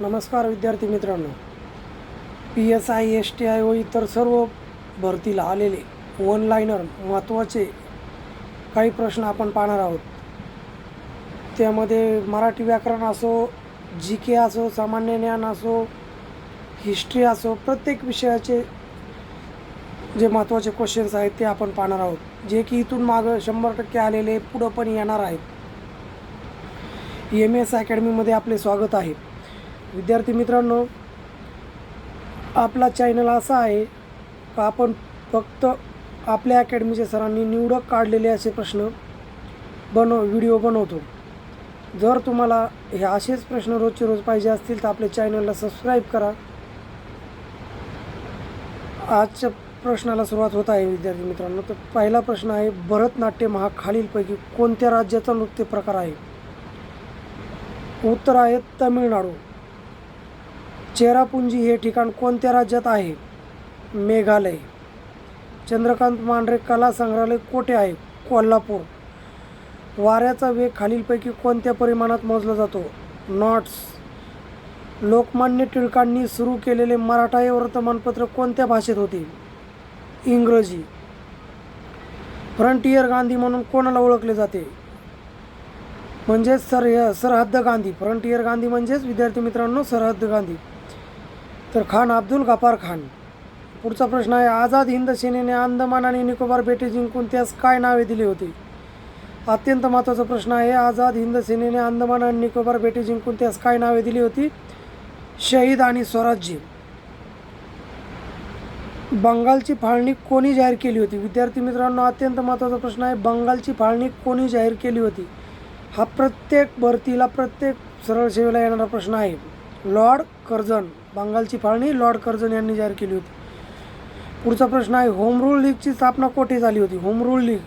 नमस्कार विद्यार्थी मित्रांनो. P S I S T I व इतर सर्व भरतीला आलेले वन लाईनर महत्त्वाचे काही प्रश्न आपण पाहणार आहोत. त्यामध्ये मराठी व्याकरण असो जी के असो सामान्य ज्ञान असो हिस्ट्री असो प्रत्येक विषयाचे जे महत्त्वाचे क्वेश्चन्स आहेत ते आपण पाहणार आहोत. जे की इथून मागं शंभर टक्के आलेले पुढं पण येणार आहेत. एम एस अकॅडमीमध्ये आपले स्वागत आहे. विद्यार्थी मित्रांनो आपला चॅनल असा आहे का आपण फक्त आपल्या अकॅडमीच्या सरांनी निवडक काढलेले असे प्रश्न बनव व्हिडिओ बनवतो. जर तुम्हाला हे असेच प्रश्न रोजचे रोज पाहिजे असतील तर आपल्या चॅनलला सबस्क्राईब करा. आजच्या प्रश्नाला सुरुवात होत आहे विद्यार्थी मित्रांनो. तर पहिला प्रश्न आहे भरतनाट्यम हा खालीलपैकी कोणत्या राज्याचा नृत्य प्रकार आहे? उत्तर आहे तमिळनाडू. चेरापुंजी हे ठिकाण कोणत्या राज्यात आहे? मेघालय. चंद्रकांत मांढरे कला संग्रहालय कोठे आहे? कोल्हापूर. वाऱ्याचा वेग खालीलपैकी कोणत्या परिमाणात मोजला जातो? नॉट्स. लोकमान्य टिळकांनी सुरू केलेले मराठा हे वर्तमानपत्र कोणत्या भाषेत होते? इंग्रजी. फ्रंटियर गांधी म्हणून कोणाला ओळखले जाते? म्हणजेच सर सरहद्द गांधी. फ्रंटियर गांधी म्हणजेच विद्यार्थी मित्रांनो सरहद्द गांधी. तर खान अब्दुल गफार खान. पुढचा प्रश्न आहे आझाद हिंद सेनेने अंदमान आणि निकोबार बेटे जिंकून त्यास काय नावे दिली होती? अत्यंत महत्त्वाचा प्रश्न आहे आझाद हिंद सेनेने अंदमान आणि निकोबार बेटे जिंकून त्यास काय नावे दिली होती? शहीद आणि स्वराज्य. बंगालची फाळणी कोणी जाहीर केली होती? विद्यार्थी मित्रांनो अत्यंत महत्त्वाचा प्रश्न आहे बंगालची फाळणी कोणी जाहीर केली होती? हा प्रत्येक भरतीला प्रत्येक सरळ सेवेला येणारा प्रश्न आहे. लॉर्ड कर्जन बंगालची फाळणी लॉर्ड कर्जन यांनी जाहीर केली होती. पुढचा प्रश्न आहे होम रूल लीगची स्थापना कोठे झाली होती? Home rule league.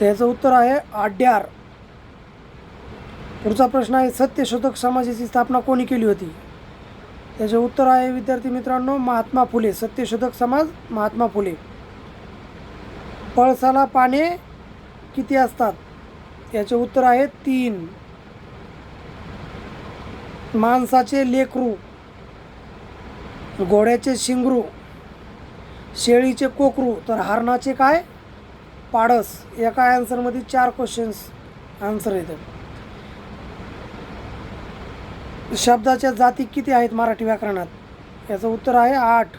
त्याचं उत्तर आहे आड्यार. पुढचा प्रश्न आहे सत्यशोधक समाजाची स्थापना कोणी केली होती? त्याचे उत्तर आहे विद्यार्थी मित्रांनो महात्मा फुले. सत्यशोधक समाज महात्मा फुले. पळसाला पाने किती असतात? याचे उत्तर आहे तीन. माणसाचे लेकरू घोड्याचे शिंगरू शेळीचे कोकरू तर हरणाचे काय? पाडस. एका आन्सरमध्ये चार क्वेश्चन्स आन्सर येतात. शब्दाच्या जाती किती आहेत मराठी व्याकरणात? याचं उत्तर आहे आठ.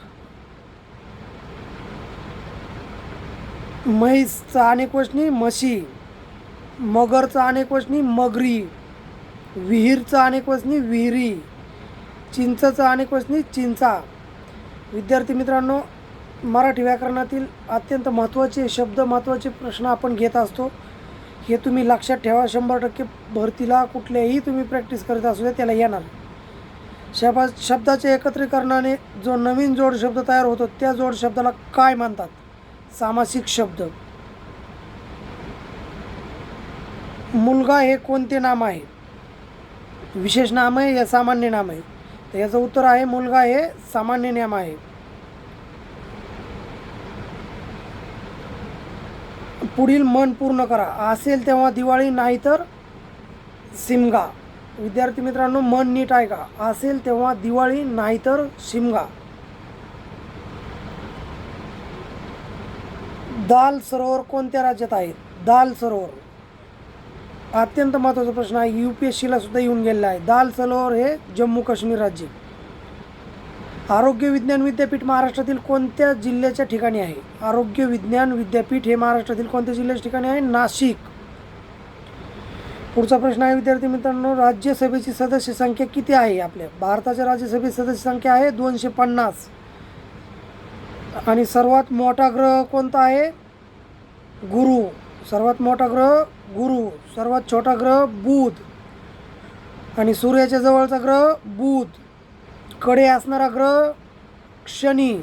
म्हैसचा अनेक वचनी म्हशी मगरचा अनेक वचनी मगरी. विहीरचा अनेक वचनी विहिरी चिंचचा अनेक वचनी चिंचा. विद्यार्थी मित्रांनो मराठी व्याकरणातील अत्यंत महत्त्वाचे शब्द महत्त्वाचे प्रश्न आपण घेत असतो. हे तुम्ही लक्षात ठेवा शंभर टक्के भरतीला कुठल्याही तुम्ही प्रॅक्टिस करत असू द्या त्याला येणार शबा शब्दाच्या एकत्रीकरणाने जो नवीन जोड शब्द तयार होतो त्या जोड शब्दाला काय मानतात सामासिक शब्द. मुलगा हे कोणते नाम आहे? विशेष नाम आहे या सामान्य नाम आहे. तर याचं उत्तर आहे मुलगा हे सामान्य नाम आहे. पुढील मन पूर्ण करा. असेल तेव्हा दिवाळी नाही तर सिमगा विद्यार्थी मित्रांनो मन नीट आहे का असेल तेव्हा दिवाळी नाही तर शिमगा. दाल सरोवर कोणत्या राज्यात आहे? दाल सरोवर. अत्यंत महत्त्वाचा प्रश्न आहे. यू पी एस सीला सुद्धा येऊन गेलेला आहे. दाल सरोवर हे जम्मू काश्मीर राज्य आरोग्य विज्ञान विद्यापीठ महाराष्ट्रातील कोणत्या जिल्ह्याच्या ठिकाणी आहे? आरोग्य विज्ञान विद्यापीठ हे महाराष्ट्रातील कोणत्या जिल्ह्याच्या ठिकाणी आहे? नाशिक. पुढचा प्रश्न आहे विद्यार्थी मित्रांनो राज्यसभेची सदस्य संख्या किती आहे आपल्या? भारताच्या राज्यसभेची सदस्य संख्या आहे दोनशे पन्नास. आणि सर्वात मोठा ग्रह कोणता आहे? गुरु. सर्वात मोठा ग्रह गुरु सर्वात छोटा ग्रह बुध. आणि सूर्याच्या जवळचा ग्रह बुध. कडे असणारा ग्रह शनी.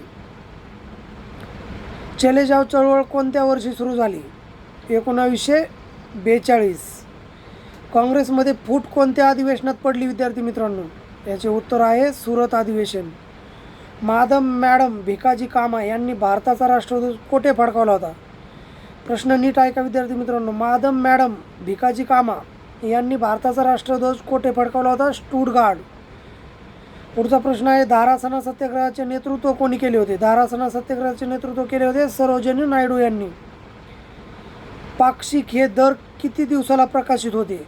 चलेजाव चळवळ कोणत्या वर्षी सुरू झाली? एकोणावीसशे बेचाळीस. काँग्रेसमध्ये फूट कोणत्या अधिवेशनात पडली विद्यार्थी मित्रांनो? याचे उत्तर आहे सुरत अधिवेशन. माधम मॅडम भिकाजी कामा यांनी भारताचा राष्ट्रदूत कोठे फडकावला होता? प्रश्न नीट आहे का विद्यार्थी मित्रांनो. माधम मॅडम भिकाजी कामा यांनी भारताचा राष्ट्रध्वज कोठे फडकावला होता? स्टुडगार्ड पुढचा प्रश्न आहे धारासना सत्याग्रहाचे नेतृत्व कोणी केले होते? धारासना सत्याग्रहाचे नेतृत्व केले होते सरोजिनी नायडू यांनी. पाक्षिक हे दर किती दिवसाला प्रकाशित होते?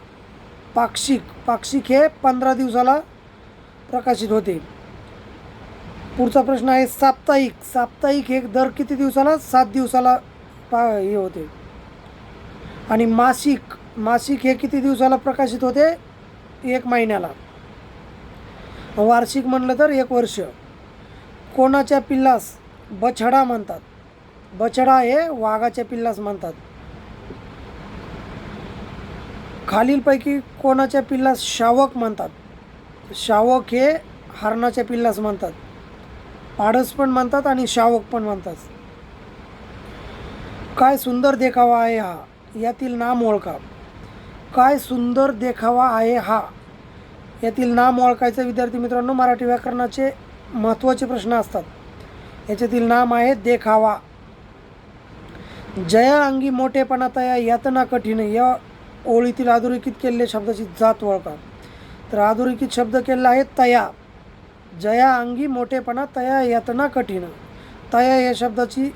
पाक्षिक पाक्षिक हे पंधरा दिवसाला प्रकाशित होते. पुढचा प्रश्न आहे साप्ताहिक. साप्ताहिक हे दर किती दिवसाला? सात दिवसाला पा हे होते. आणि मासिक मासिक हे किती दिवसाला प्रकाशित होते? एक महिन्याला. वार्षिक म्हणलं तर एक वर्ष. कोणाच्या पिल्लास बछडा म्हणतात? बछडा हे वाघाच्या पिल्लास म्हणतात. खालीलपैकी कोणाच्या पिल्लास शावक म्हणतात? शावक हे हरणाच्या पिल्लास म्हणतात. पाडस पण म्हणतात आणि शावक पण म्हणतात. काय सुंदर देखावा आहे हा? यातील नाम ओळखा. काय सुंदर देखावा आहे हा? यातील नाम ओळखायचं विद्यार्थी मित्रांनो मराठी व्याकरणाचे महत्त्वाचे प्रश्न असतात. याच्यातील नाम आहे देखावा. जया अंगी मोठेपणा तया यातना कठीण या ओळीतील अधोरेखित केलेल्या शब्दाची जात ओळखा. तर अधोरेखित शब्द केलेला आहे तया. जया अंगी मोठेपणा तया यातना कठीण. तया या शब्दाची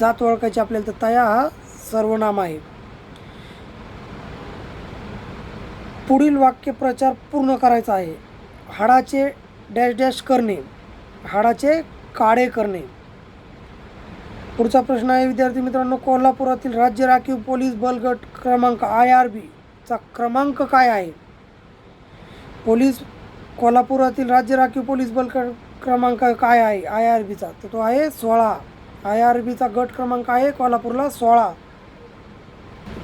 जात ओळखायची आपल्याला तर तया हा सर्वनाम आहे. पुढील वाक्यप्रचार पूर्ण करायचा आहे. हाडाचे डॅश डॅश करणे हाडाचे काळे करणे. पुढचा प्रश्न आहे विद्यार्थी मित्रांनो कोल्हापुरातील राज्य राखीव पोलीस बलगट क्रमांक आय आर बीचा क्रमांक काय आहे? पोलीस कोल्हापुरातील राज्य राखीव पोलीस बलगट क्रमांक काय आहे? आय आर बीचा तर तो आहे सोळा. आय आर बीचा गट क्रमांक आहे कोल्हापूरला सोळा.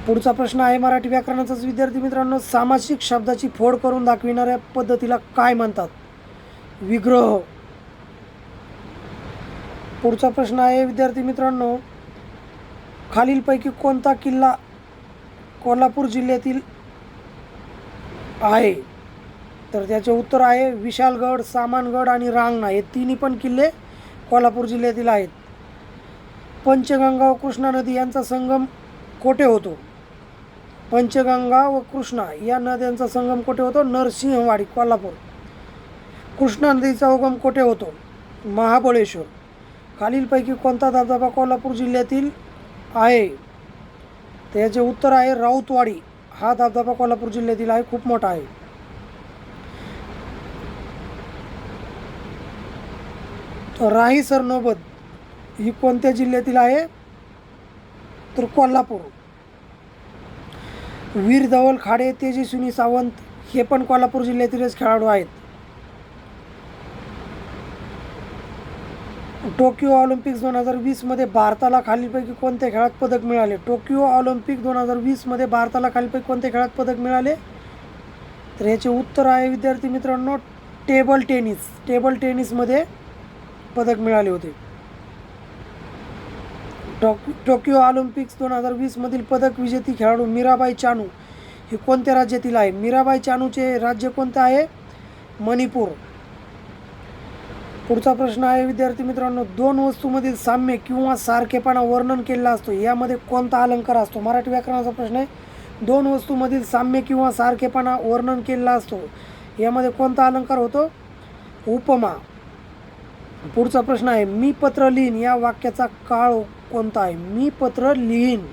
पुढचा प्रश्न आहे मराठी व्याकरणाचाच. विद्यार्थी मित्रांनो सामासिक शब्दाची फोड करून दाखविणाऱ्या पद्धतीला काय म्हणतात? विग्रह. पुढचा प्रश्न आहे विद्यार्थी मित्रांनो खालीलपैकी कोणता किल्ला कोल्हापूर जिल्ह्यातील आहे? तर त्याचे उत्तर आहे विशालगड सामानगड आणि रांगणा. हे तिन्ही पण किल्ले कोल्हापूर जिल्ह्यातील आहेत. पंचगंगा व कृष्णा नदी यांचा संगम कोठे होतो? पंचगंगा व कृष्णा या नद्यांचा संगम कोठे होतो? नरसिंहवाडी कोल्हापूर. कृष्णा नदीचा उगम कोठे होतो? महाबळेश्वर. खालीलपैकी कोणता धबधबा कोल्हापूर जिल्ह्यातील आहे? तर याचे उत्तर आहे राऊतवाडी. हा धबधबा कोल्हापूर जिल्ह्यातील आहे खूप मोठा आहे. राही सरनोबत ही कोणत्या जिल्ह्यातील आहे? तर कोल्हापूर. वीर धवल खाडे तेजस्विनी सावंत हे पण कोल्हापूर जिल्ह्यातीलच खेळाडू आहेत. टोकियो ऑलिम्पिक्स दोन हजार वीसमध्ये भारताला खालीलपैकी कोणत्या खेळात पदक मिळाले? टोकियो ऑलिम्पिक दोन हजार वीसमध्ये भारताला खालीलपैकी कोणत्या खेळात पदक मिळाले? तर याचे उत्तर आहे विद्यार्थी मित्रांनो टेबल टेनिस. टेबल टेनिसमध्ये पदक मिळाले होते. टोक टोकियो ऑलिम्पिक्स दोन हजार वीसमधील पदक विजेती खेळाडू मीराबाई चानू हे कोणत्या राज्यातील आहे? मीराबाई चानूचे राज्य कोणतं आहे? मणिपूर. पुढचा प्रश्न आहे विद्यार्थी मित्रांनो दोन वस्तूमधील साम्य किंवा सारखेपणा वर्णन केलेला असतो. यामध्ये कोणता अलंकार असतो? मराठी व्याकरणाचा प्रश्न आहे. दोन वस्तूमधील साम्य किंवा सारखेपणा वर्णन केलेला असतो. यामध्ये कोणता अलंकार होतो? उपमा. पुढचा प्रश्न आहे मी पत्र लिहीन या वाक्याचा काळ कोणता आहे मी पत्र लिहीन.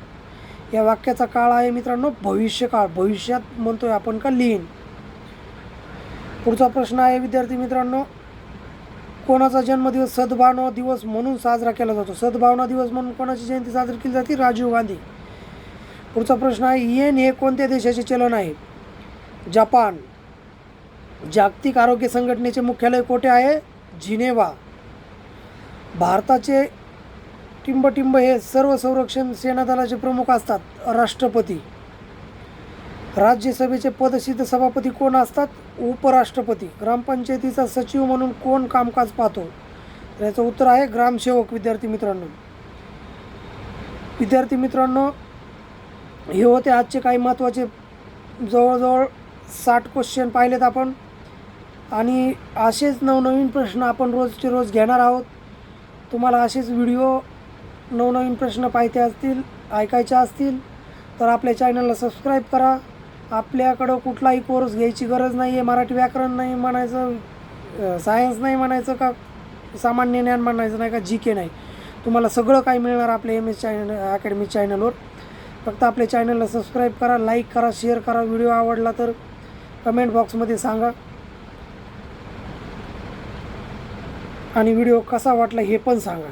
या वाक्याचा काळ आहे मित्रांनो भविष्यकाळ. भविष्यात म्हणतोय आपण का लिहीन? पुढचा प्रश्न आहे विद्यार्थी मित्रांनो. कोणाचा जन्मदिवस सद्भावना दिवस म्हणून साजरा केला जातो? सद्भावना दिवस म्हणून कोणाची जयंती साजरी केली जाते? राजीव गांधी. पुढचा प्रश्न आहे येन हे कोणत्या देशाचे चलन आहे? जपान. जागतिक आरोग्य संघटनेचे मुख्यालय कोठे आहे? जिनेवा. भारताचे टिंबटिंब हे सर्व संरक्षण सेनादलाचे प्रमुख असतात राष्ट्रपती. राज्यसभेचे पदसिद्ध सभापती कोण असतात? उपराष्ट्रपती. ग्रामपंचायतीचा सचिव म्हणून कोण कामकाज पाहतो? तर याचं उत्तर आहे ग्रामसेवक विद्यार्थी मित्रांनो. विद्यार्थी मित्रांनो हे होते आजचे काही महत्त्वाचे जवळजवळ साठ क्वेश्चन पाहिलेत आपण. आणि असेच नवनवीन प्रश्न आपण रोजचे रोज घेणार आहोत. तुम्हाला असेच व्हिडिओ नवनवीन प्रश्न पाहिजे असतील ऐकायचे असतील तर आपल्या चॅनलला सबस्क्राईब करा. आपल्याकडं कुठलाही कोर्स घ्यायची गरज नाही आहे मराठी व्याकरण नाही म्हणायचं सायन्स नाही म्हणायचं का सामान्य ज्ञान म्हणायचं नाही का जी के नाही. तुम्हाला सगळं काही मिळणार आपल्या एम एस चॅनल अकॅडमी चॅनलवर फक्त आपल्या चॅनलला सबस्क्राईब करा लाईक करा शेअर करा. व्हिडिओ आवडला तर कमेंट बॉक्समध्ये सांगा. आणि व्हिडिओ कसा वाटला हे पण सांगा.